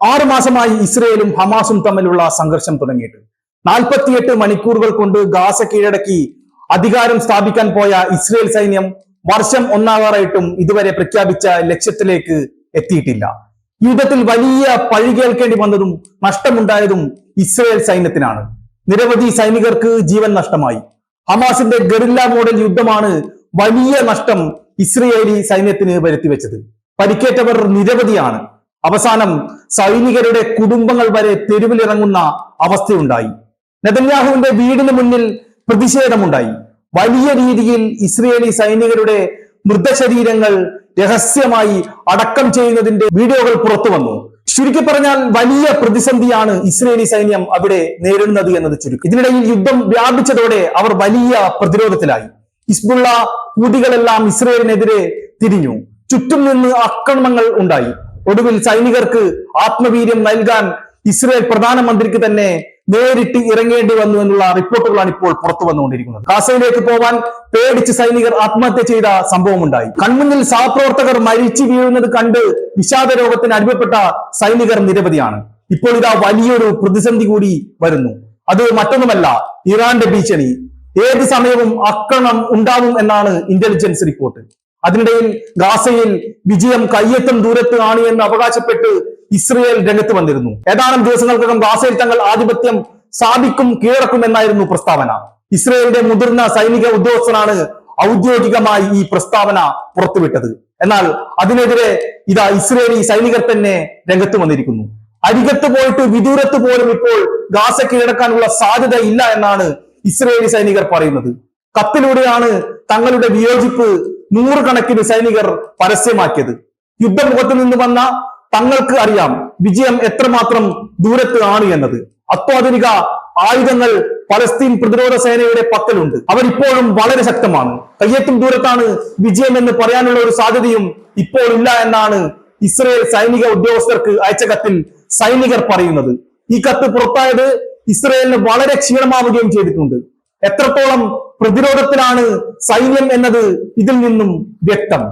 ആറു മാസമായി ഇസ്രയേലും ഹമാസും തമ്മിലുള്ള സംഘർഷം തുടങ്ങിയിട്ട്. നാൽപ്പത്തിയെട്ട് മണിക്കൂറുകൾ കൊണ്ട് ഗാസ കീഴടക്കി അധികാരം സ്ഥാപിക്കാൻ പോയ ഇസ്രയേൽ സൈന്യം വർഷം ഒന്നാവാറായിട്ടും ഇതുവരെ പ്രഖ്യാപിച്ച ലക്ഷ്യത്തിലേക്ക് എത്തിയിട്ടില്ല. യുദ്ധത്തിൽ വലിയ പഴി കേൾക്കേണ്ടി വന്നതും നഷ്ടമുണ്ടായതും ഇസ്രയേൽ സൈന്യത്തിനാണ്. നിരവധി സൈനികർക്ക് ജീവൻ നഷ്ടമായി. ഹമാസിന്റെ ഗറില്ല മോഡൽ യുദ്ധമാണ് വലിയ നഷ്ടം ഇസ്രയേലി സൈന്യത്തിന് വരുത്തിവെച്ചത്. പരിക്കേറ്റവർ നിരവധിയാണ്. അവസാനം സൈനികരുടെ കുടുംബങ്ങൾ വരെ തെരുവിലിറങ്ങുന്ന അവസ്ഥയുണ്ടായി. നെതന്യാഹുവിന്റെ വീടിന് മുന്നിൽ പ്രതിഷേധമുണ്ടായി. വലിയ രീതിയിൽ ഇസ്രയേലി സൈനികരുടെ മൃതശരീരങ്ങൾ രഹസ്യമായി അടക്കം ചെയ്യുന്നതിന്റെ വീഡിയോകൾ പുറത്തു വന്നു. ചുരുക്കി പറഞ്ഞാൽ വലിയ പ്രതിസന്ധിയാണ് ഇസ്രയേലി സൈന്യം അവിടെ നേരിടുന്നത് എന്നത് ചുരുക്കി. ഇതിനിടയിൽ യുദ്ധം വ്യാപിച്ചതോടെ അവർ വലിയ പ്രതിരോധത്തിലായി. ഹിസ്ബുള്ള കൂടികളെല്ലാം ഇസ്രയേലിനെതിരെ തിരിഞ്ഞു. ചുറ്റും നിന്ന് ആക്രമണങ്ങൾ ഉണ്ടായി. ഒടുവിൽ സൈനികർക്ക് ആത്മവീര്യം നൽകാൻ ഇസ്രയേൽ പ്രധാനമന്ത്രിക്ക് തന്നെ നേരിട്ട് ഇറങ്ങേണ്ടി വന്നു എന്നുള്ള റിപ്പോർട്ടുകളാണ് ഇപ്പോൾ പുറത്തു വന്നുകൊണ്ടിരിക്കുന്നത്. ഗാസയിലേക്ക് പോവാൻ പേടിച്ച് സൈനികർ ആത്മഹത്യ ചെയ്ത സംഭവമുണ്ടായി. കൺമുന്നിൽ സഹപ്രവർത്തകർ മരിച്ചു വീഴുന്നത് കണ്ട് വിഷാദ രോഗത്തിന് അടിമപ്പെട്ട സൈനികർ നിരവധിയാണ്. ഇപ്പോൾ ഇതാ വലിയൊരു പ്രതിസന്ധി കൂടി വരുന്നു. അത് മറ്റൊന്നുമല്ല ഇറാന്റെ ഭീഷണി. ഏത് സമയവും ആക്രമണം ഉണ്ടാവും എന്നാണ് ഇന്റലിജൻസ് റിപ്പോർട്ട് അതിനിടയിൽ ഗാസയിൽ വിജയം കയ്യെത്തും ദൂരത്ത് ആണ് എന്ന് അവകാശപ്പെട്ട് ഇസ്രയേൽ രംഗത്ത് വന്നിരുന്നു. ഏതാനും ദിവസങ്ങൾക്കകം ഗാസയിൽ തങ്ങൾ ആധിപത്യം സ്ഥാപിക്കും കീഴടക്കും എന്നായിരുന്നു പ്രസ്താവന. ഇസ്രയേലിന്റെ മുതിർന്ന സൈനിക ഉദ്യോഗസ്ഥനാണ് ഔദ്യോഗികമായി ഈ പ്രസ്താവന പുറത്തുവിട്ടത്. എന്നാൽ അതിനെതിരെ ഇതാ ഇസ്രയേലി സൈനികർ തന്നെ രംഗത്ത് വന്നിരിക്കുന്നു. അരികത്ത് പോയിട്ട് വിദൂരത്ത് പോലും ഇപ്പോൾ ഗാസ കീഴടക്കാനുള്ള സാധ്യത ഇല്ല എന്നാണ് ഇസ്രയേലി സൈനികർ പറയുന്നത്. കത്തിലൂടെയാണ് തങ്ങളുടെ വിയോജിപ്പ് നൂറുകണക്കിന് സൈനികർ പരസ്യമാക്കിയത്. യുദ്ധമുഖത്ത് നിന്ന് വന്ന തങ്ങൾക്ക് അറിയാം വിജയം എത്രമാത്രം ദൂരത്ത് ആണ് എന്നത്. അത്യാധുനിക ആയുധങ്ങൾ പലസ്തീൻ പ്രതിരോധ സേനയുടെ പക്കലുണ്ട്. അവരിപ്പോഴും വളരെ ശക്തമാണ്. കയ്യെത്തും ദൂരത്താണ് വിജയം എന്ന് പറയാനുള്ള ഒരു സാധ്യതയും ഇപ്പോൾ ഇല്ല എന്നാണ് ഇസ്രയേൽ സൈനിക ഉദ്യോഗസ്ഥർക്ക് അയച്ച കത്തിൽ സൈനികർ പറയുന്നത്. ഈ കത്ത് പുറത്തായത് ഇസ്രയേലിന് വളരെ ക്ഷീണമാവുകയും ചെയ്തിട്ടുണ്ട്. എത്രത്തോളം പ്രതിരോധത്തിലാണ് സൈന്യം എന്നത് ഇതിൽ നിന്നും വ്യക്തം?